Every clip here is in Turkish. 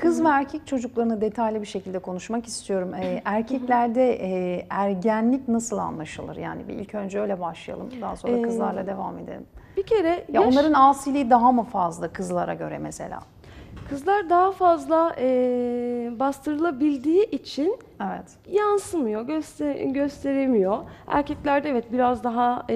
Kız ve erkek çocuklarını detaylı bir şekilde konuşmak istiyorum. Ee, erkeklerde e, ergenlik nasıl anlaşılır? Yani bir ilk önce öyle başlayalım. Daha sonra Ee, kızlarla devam edelim. Bir kere Ya yaş- onların asiliği daha mı fazla kızlara göre mesela? kızlar daha fazla e, bastırılabildiği için Evet. yansımıyor, göster gösteremiyor. Erkeklerde evet biraz daha e,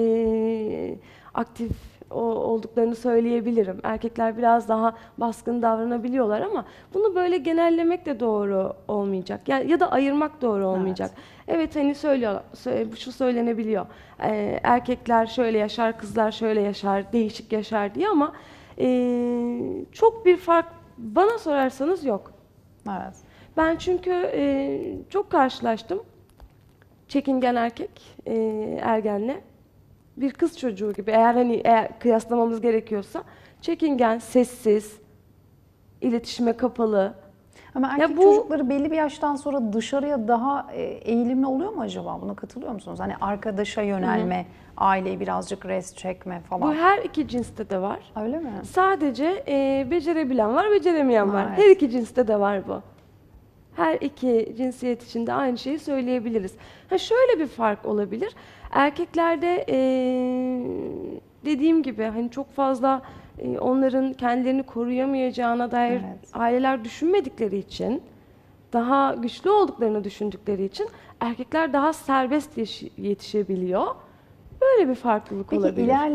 aktif olduklarını söyleyebilirim. Erkekler biraz daha baskın davranabiliyorlar ama bunu böyle genellemek de doğru olmayacak. Ya, ya da ayırmak doğru olmayacak. Evet, hani söylüyor, sö- şu söylenebiliyor. E, erkekler şöyle yaşar, kızlar şöyle yaşar, değişik yaşar diye ama e, çok bir fark bana sorarsanız yok. Evet. Ben çünkü e, çok karşılaştım. Çekingen erkek e, ergenle bir kız çocuğu gibi eğer hani eğer kıyaslamamız gerekiyorsa çekingen, sessiz, iletişime kapalı. Ama erkek bu- çocukları belli bir yaştan sonra dışarıya daha e, eğilimli oluyor mu acaba? Buna katılıyor musunuz? Hani arkadaşa yönelme, aileyi birazcık rest çekme Bu falan. her iki cinste de var. Öyle mi? Sadece e, becerebilen var, beceremeyen var. Evet. Her iki cinste de var bu. Her iki cinsiyet için de aynı şeyi söyleyebiliriz. Ha şöyle bir fark olabilir. Erkeklerde e, dediğim gibi hani çok fazla e, onların kendilerini koruyamayacağına dair Evet. aileler düşünmedikleri için daha güçlü olduklarını düşündükleri için erkekler daha serbest yetişebiliyor. Böyle bir farklılık Peki olabilir. ilerleyen